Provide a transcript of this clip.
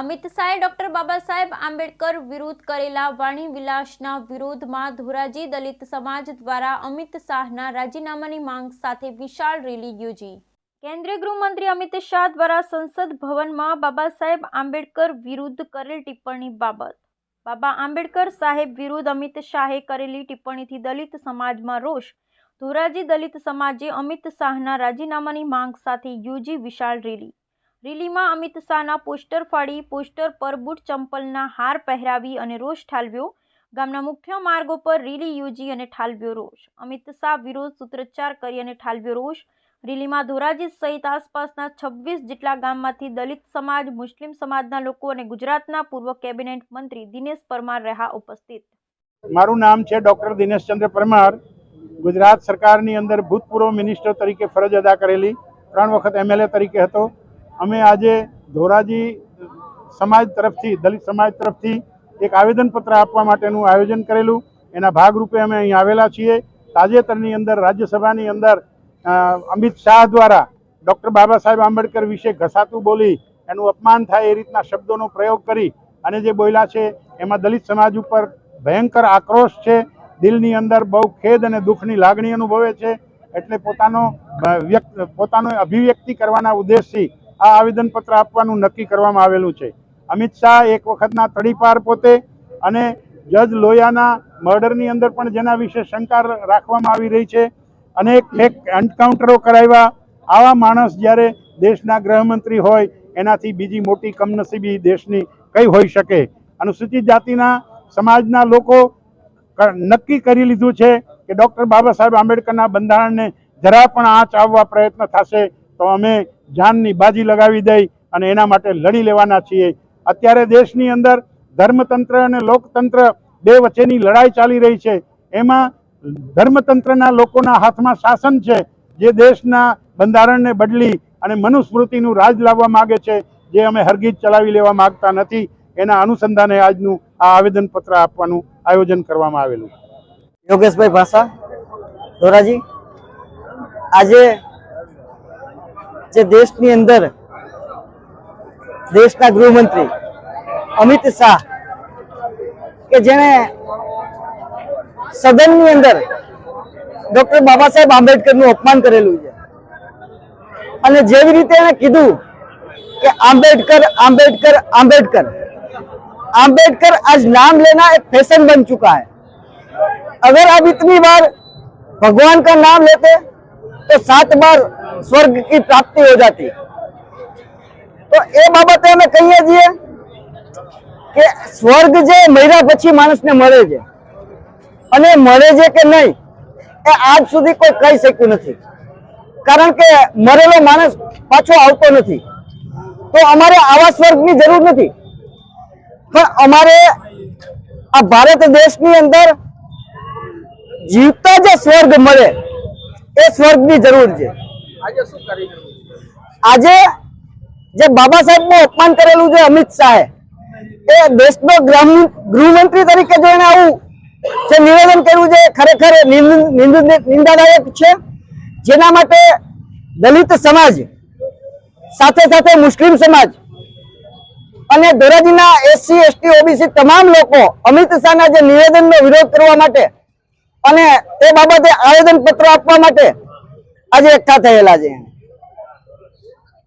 અમિત શાહે ડોક્ટર બાબા સાહેબ આંબેડકર વિરુદ્ધ કરેલા વાણી વિલાસના વિરોધમાં ધોરાજી દલિત સમાજ દ્વારા અમિત શાહના રાજીનામાની માંગ સાથે વિશાળ રેલી યોજી. કેન્દ્રીય ગૃહમંત્રી અમિત શાહ દ્વારા સંસદ ભવનમાં બાબા સાહેબ આંબેડકર વિરુદ્ધ કરેલ ટિપ્પણી બાબત. બાબા આંબેડકર સાહેબ વિરુદ્ધ અમિત શાહે કરેલી ટિપ્પણીથી દલિત સમાજમાં રોષ. ધોરાજી દલિત સમાજે અમિત શાહના રાજીનામાની માંગ સાથે યોજી વિશાળ રેલી. રેલીમાં અમિત શાહના પોસ્ટર ફાડી પોસ્ટર પર બૂટ ચંપલના હાર પહેરાવી અને રોષ ઠાલવ્યો. ગામના મુખ્ય માર્ગો પર રેલી યોજી અને ઠાલવ્યો રોષ. અમિત શાહ વિરોધ સૂત્રોચ્ચાર કરી અને ઠાલવ્યો રોષ. રેલીમાં ધોરાજી સહિત આસપાસના છવ્વીસ જેટલા ગામમાંથી દલિત સમાજ, મુસ્લિમ સમાજના લોકો અને ગુજરાતના પૂર્વ કેબિનેટ મંત્રી દિનેશ પરમાર રહ્યા ઉપસ્થિત. મારું નામ છે ડૉક્ટર દિનેશચંદ્ર પરમાર. ગુજરાત સરકારની અંદર ભૂતપૂર્વ મિનિસ્ટર તરીકે ફરજ અદા કરેલી. ત્રણ વખત એમએલએ તરીકે હતો. અમે આજે ધોરાજી સમાજ તરફથી, દલિત સમાજ તરફથી એક આવેદનપત્ર આપવા માટેનું આયોજન કરેલું. એના ભાગરૂપે અમે અહીં આવેલા છીએ. તાજેતરની અંદર રાજ્યસભાની અંદર અમિત શાહ દ્વારા ડૉક્ટર બાબા સાહેબ આંબેડકર વિશે ઘસાતું બોલી એનું અપમાન થાય એ રીતના શબ્દોનો પ્રયોગ કરી અને જે બોલ્યા છે, એમાં દલિત સમાજ ઉપર ભયંકર આક્રોશ છે. દિલની અંદર બહુ ખેદ અને દુઃખની લાગણી અનુભવે છે. એટલે પોતાનો વ્યક્ત, પોતાનો અભિવ્યક્તિ કરવાના ઉદ્દેશથી આ આવેદનપત્ર આપવાનું નક્કી કરવામાં આવેલું છે. અમિત શાહ એક વખતના તડીપાર પોતે અને જજ લોયાના મર્ડરની અંદર પણ જેના વિશે શંકા રાખવામાં આવી રહી છે. અનેક ફેક એન્કાઉન્ટરો કરાવ્યા. આવા માણસ જ્યારે દેશના ગૃહમંત્રી હોય, એનાથી બીજી મોટી કમનસીબી દેશની કઈ હોઈ શકે? અનુસૂચિત જાતિના સમાજના લોકો નક્કી કરી લીધું છે કે ડૉક્ટર બાબા સાહેબ આંબેડકરના બંધારણને જરા પણ આંચ આવવા પ્રયત્ન થશે તો અમે જાનની બાજી લગાવી દઈ અને એના માટે લડી લેવાના છીએ. અત્યારે દેશની અંદર ધર્મતંત્ર અને લોકતંત્ર બે વચ્ચેની લડાઈ ચાલી રહી છે. એમાં ધર્મતંત્રના લોકોના હાથમાં શાસન છે. જે દેશના બંધારણને બદલી અને મનુસ્મૃતિનું રાજ લાવવા માગે છે, જે અમે હરગીજ ચલાવી લેવા માગતા નથી. એના અનુસંધાને આજનું આ આવેદનપત્ર આપવાનું આયોજન કરવામાં આવેલું. યોગેશભાઈ ભાષા, ધોરાજી. આજે जे देश अंदर देश गृहमंत्री अमित शाह, के जेने सदन अंदर डॉक्टर बाबा साहेब आंबेडकर अपमान करेलु जी रीते कीधु कि आंबेडकर आंबेडकर आंबेडकर आंबेडकर आज नाम लेना एक फ़ैशन बन चुका है अगर आप इतनी बार भगवान का नाम लेते तो सात बार स्वर्ग की प्राप्ति हो जाती તો એ બાબતે અમે કહીએ છીએ કે સ્વર્ગ જે મર્યા પછી માણસને મળે છે અને મળે છે કે નહીં એ આજ સુધી કોઈ કહી શક્યું નથી કારણ કે મરેલો માણસ પાછો આવતો નથી તો અમારે આવા સ્વર્ગની જરૂર નથી પણ અમારે આ ભારત દેશની અંદર જીવતા જે સ્વર્ગ મળે એ સ્વર્ગની જરૂર છે આજે જે બાબા સાહેબનું અપમાન કરેલું છે અમિત શાહે, એ દેશનો ગૃહમંત્રી તરીકે જો એને આવું જે નિવેદન કર્યું છે, ખરેખર નિંદ- નિંદ- નિંદાદાયક છે. જેના માટે દલિત સમાજ, સાથે સાથે મુસ્લિમ સમાજ અને ધોરાજીના એસસી, એસટી, ઓબીસી તમામ લોકો અમિત શાહના જે નિવેદનનો વિરોધ કરવા માટે અને તે બાબતે આવેદન પત્ર આપવા માટે આજે એકઠા થયેલા છે.